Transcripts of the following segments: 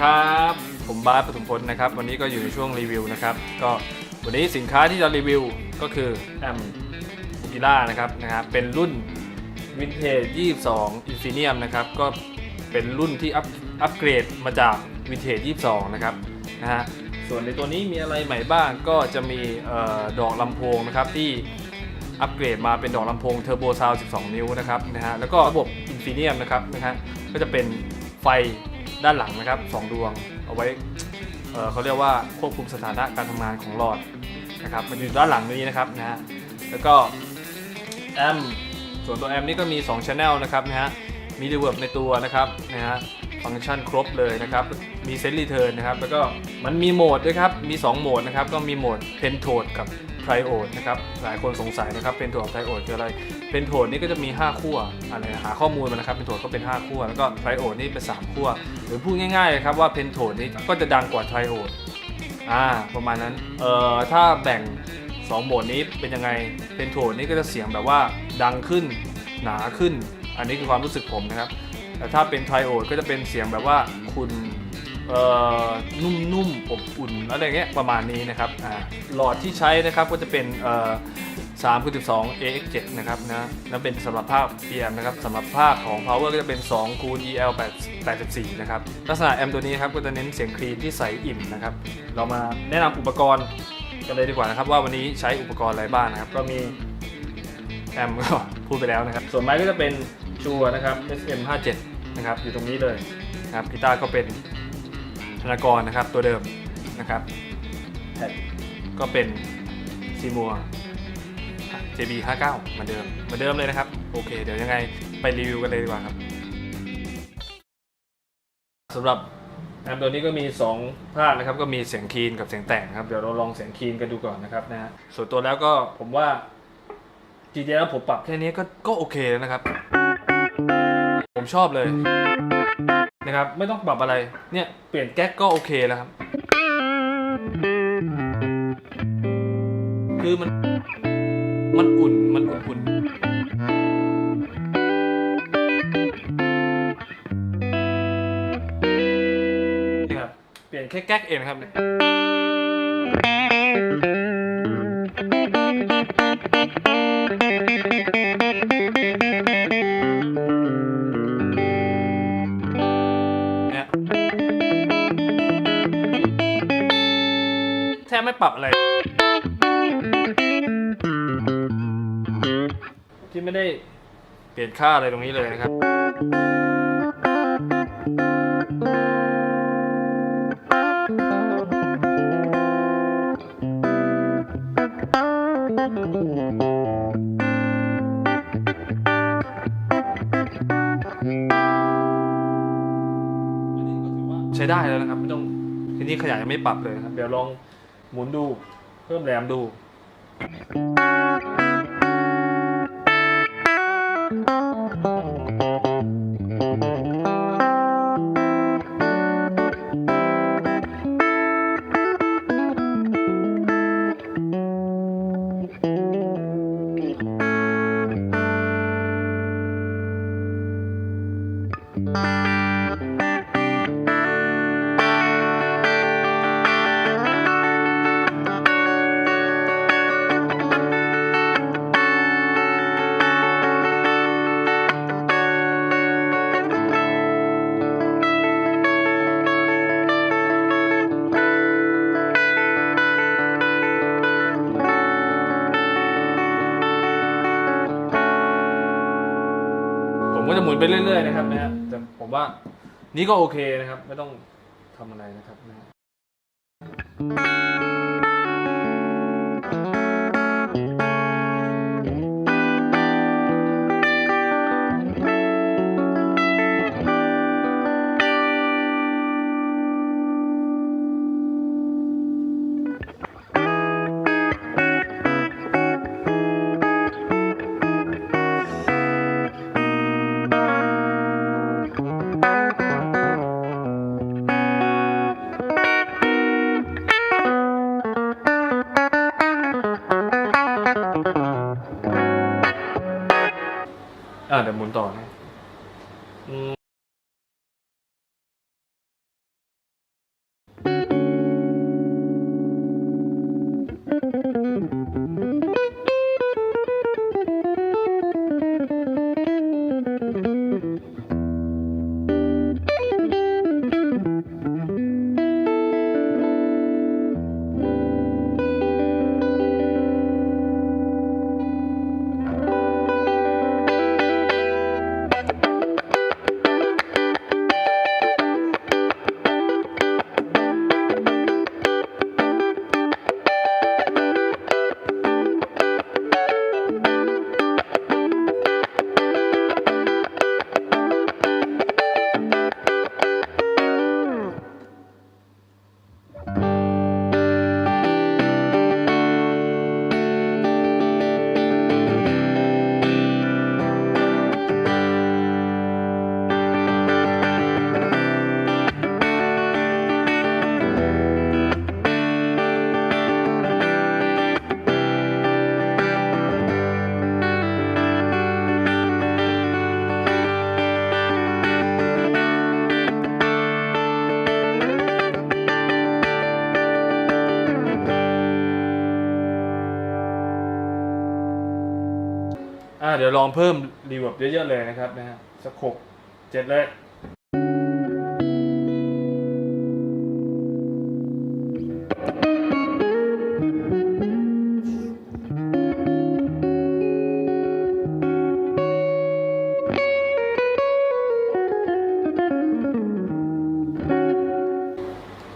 ครับ ผมบาสปฐุมพลนะครับ วันนี้ก็อยู่ในช่วงรีวิวนะครับ ก็วันนี้สินค้าที่จะรีวิวก็คือแอมบูกิล่านะครับนะครับเป็นรุ่นวินเทจ22 Infinium นะครับ ก็เป็นรุ่นที่อัพอัปเกรดมาจากวินเทจ22 นะครับนะฮะส่วนในตัวนี้มีอะไรใหม่บ้างก็จะมีออดอกลำโพงนะครับที่อัปเกรดมาเป็นดอกลำโพงเทอร์โบซาว12 นิ้วนะครับนะฮะแล้วก็ระบบอินฟิเนียมนะครับนะฮะก็จะเป็น ไฟด้านหลังนะครับ2ดวงเอาไว้เขาเรียกว่าควบคุมสถานะการทำงานของหลอดนะครับมันอยู่ด้านหลังนี้นะครับนะฮะแล้วก็แอมส่วนตัวแอมนี่ก็มี2 Channel นะครับนะฮะมีรีเวิร์บในตัวนะครับนะฮะฟังก์ชันครบเลยนะครับ มีเซน t ์รีเทิร์นนะครับ แล้วก็มันมีโหมดด้วยครับ มี 2 โหมดนะครับ ก็มีโหมดเพนโทดกับไทรโอดนะครับหลายคนสงสัยนะครับเพนโทดกับไทรโอดคืออะไรเพนโทดนี่ก็จะมี 5 ขั้วอะไรหาข้อมูลมานะครับเพนโทดก็เป็น 5 ขั้วแล้วก็ไทรโอดนี่เป็น 3 ขั้วหรือพูดง่ายๆครับว่าเพนโทดนี่ก็จะดังกว่าไทรโอดอ่าประมาณนั้นเอ่อถ้าแบ่ง2โหมดนี้เป็นยังไงเพนโทดนี่ก็จะเสียงแบบว่าดังขึ้นหนาขึ้น อันนี้คือความรู้สึกผมนะครับแต่ถ้าเป็นไทรโอดก็จะเป็นเสียงแบบว่าคุณ นุ่มๆอบอุ่นอะไรเงี้ยประมาณนี้นะครับหลอดที่ใช้นะครับก็จะเป็นเอ่อ3คูณ12 AX7 นะครับนะนั่นเป็นสำหรับภาค PM นะครับสำหรับภาคของ Power ก็จะเป็น2คูณ EL 84นะครับลักษณะแอมตัวนี้ครับก็จะเน้นเสียงคลีนที่ใสอิ่มนะครับเรามาแนะนำอุปกรณ์กันเลยดีกว่านะครับว่าวันนี้ใช้อุปกรณ์อะไรบ้างนะครับก็มีแอมก็พูดไปแล้วนะครับ ส่วนไม้ก็จะเป็นชัวนะครับ SM57 นะครับอยู่ตรงนี้เลยนะครับกีตาร์ก็เป็น ธนากรนะครับตัวเดิมนะครับแพดก็เป็นซีมัว JB59 เหมือนเดิมเหมือนเดิมเลยนะครับ โอเค เดี๋ยวยังไงไปรีวิวกันเลยดีกว่าครับสำหรับแอมตัวนี้ก็มี 2 ภาคนะครับ ก็มีเสียงคีนกับเสียงแต่งครับ เดี๋ยวเราลองเสียงคีนกันดูก่อนนะครับนะฮะส่วนตัวแล้วก็ผมว่าจริงๆแล้วผมปรับแค่นี้ก็ก็โอเคแล้วนะครับ ผมชอบเลย นะครับ ไม่ต้องปรับอะไร เนี่ย เปลี่ยนแก๊กก็โอเคแล้วครับ คือมัน มันอุ่น มันอุ่นๆนี่ครับ เปลี่ยนแค่แก๊กเองครับเนี่ย แทบไม่ปรับอะไร ที่ไม่ได้เปลี่ยนค่าอะไรตรงนี้เลยนะครับ ใช้ได้แล้วนะครับ ไม่ต้องทีนี้ขยายยังไม่ปรับเลยครับ เดี๋ยวลอง หมุนดู เพิ่มแรมดู ไปเรื่อยๆนะครับนะฮะแต่ผมว่านี่ก็โอเคนะครับ ไม่ต้องทำอะไรนะครับนะฮะ เดี๋ยวหมุนต่อนะ ยวลองเพิ่มรีเวิร์บเยอะๆเลยนะครับนะฮะสักหกเจ็ดเลย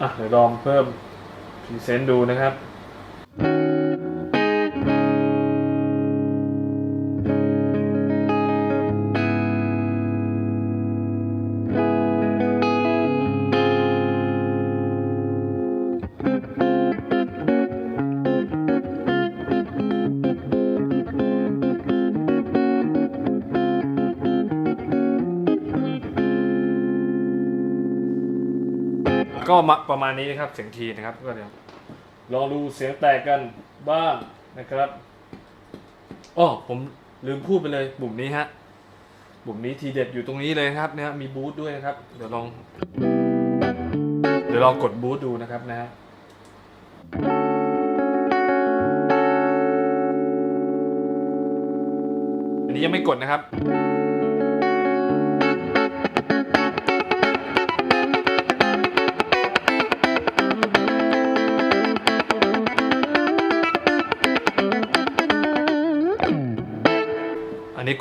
อะเดี๋ยวลองเพิ่มพรีเซนต์ดูนะครับ ก็มาประมาณนี้นะครับเสียงทีนะครับก็เดี๋ยวลองดูเสียงแตกกันบ้างนะครับอ๋อผมลืมพูดไปเลยปุ่มนี้ฮะปุ่มนี้ทีเด็ดอยู่ตรงนี้เลยครับนะฮะมีบูทด้วยนะครับ เดี๋ยวลอง เดี๋ยวลองกดบูทดูนะครับนะฮะอันนี้ยังไม่กดนะครับ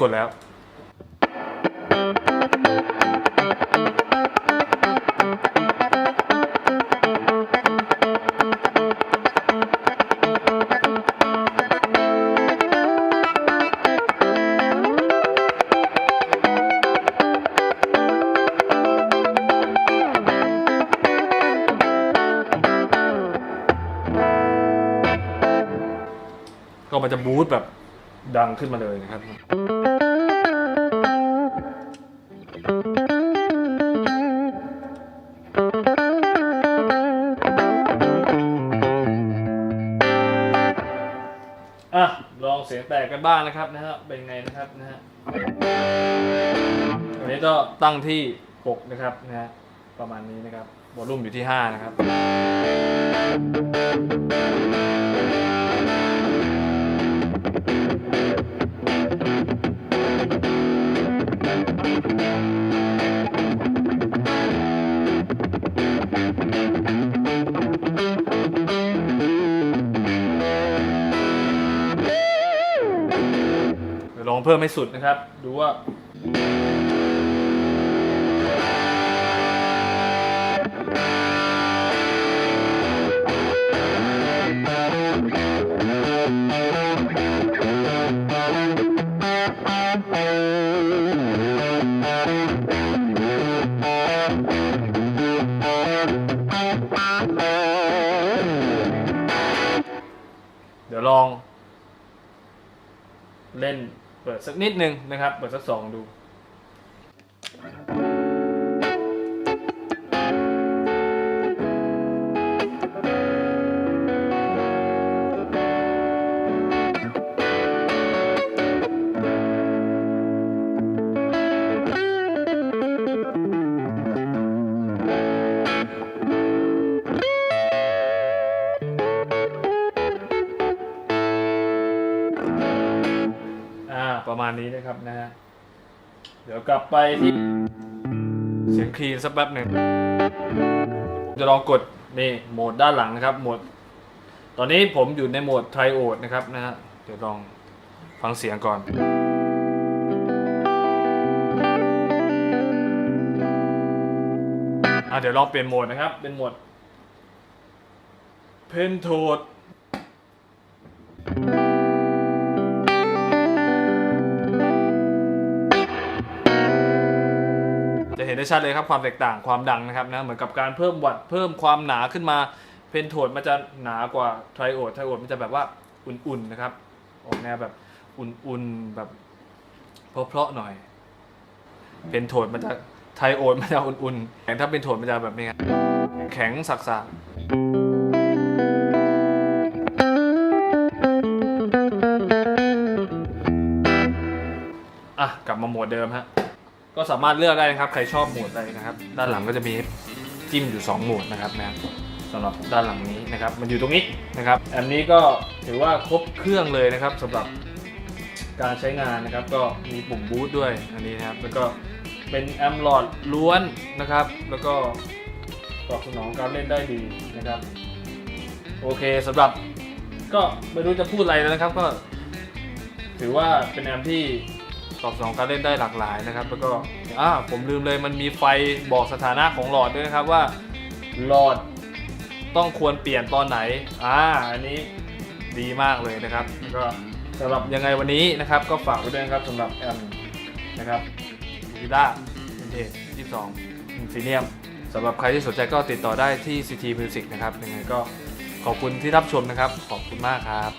กดแล้วก็มันจะบูทแบบดังขึ้นมาเลยนะครับ เสียงแตกกันบ้างนะครับนะฮะเป็นไงนะครับนะฮะอันนี้ก็ตั้งที่ 6 นะครับนะฮะประมาณนี้นะครับวอลลุ่มอยู่ที่ 5 นะครับเดี๋ เพิ่มให้สุดนะครับ ดูว่า นิดนึงนะครับ เปิดสักสองดู นี้นะครับนะฮะเดี๋ยวกลับไปที่เสียงคลีนสักแป๊บหนึ่งจะลองกดนี่โหมดด้านหลังนะครับโหมด ตอนนี้ผมอยู่ในโหมดไทโอดนะครับนะฮะเดี๋ยวลองฟังเสียงก่อนอะเดี๋ยวลองเปลี่ยนโหมดนะครับ เป็นโหมด เพนโทด นได้ชัดเลยครับความแตกต่างความดังนะครับนะเหมือนกับการเพิ่มวัตต์เพิ่มความหนาขึ้นมา เพนโทดมันจะหนากว่าไทโอดไทโอดมันจะแบบว่าอุ่นๆนะครับออกแนวแบบอุ่นๆแบบเพราะๆหน่อย เพนโทดมันจะไทโอดมันจะอุ่นๆแต่ถ้าเป็นโทดมันจะแบบนี้ครับแข็งสักๆอะ กลับมาโหมดเดิมฮะ ก็สามารถเลือกได้นะครับ ใครชอบโหมดใดนะครับ ด้านหลังก็จะมีจิ้มอยู่ 2 โหมดนะครับนะสำหรับด้านหลังนี้นะครับ มันอยู่ตรงนี้นะครับอันนี้ก็ถือว่าครบเครื่องเลยนะครับสำหรับการใช้งานนะครับ ก็มีปุ่มบูตด้วยอันนี้นะครับ แล้วก็เป็นแอมหลอดล้วนนะครับ แล้วก็ตอบสนองการเล่นได้ดีนะครับ โอเคสำหรับก็ไม่รู้จะพูดอะไรแล้วนะครับ ก็ถือว่าเป็นแอมที่ ตอบสนองการเล่นได้หลากหลายนะครับ แล้วก็อ่าผมลืมเลยมันมีไฟบอกสถานะของหลอดด้วยนะครับว่าหลอดต้องควรเปลี่ยนตอนไหนอ่าอันนี้ดีมากเลยนะครับแล้วก็สำหรับยังไงวันนี้นะครับ ก็ฝากไว้ด้วยนะครับสำหรับแอมนะครับกีตาร์วินเทจ22อินฟิเนียมสำหรับใครที่สนใจก็ติดต่อได้ที่ CT Music นะครับยังไงก็ขอบคุณที่รับชมนะครับ ขอบคุณมากครับ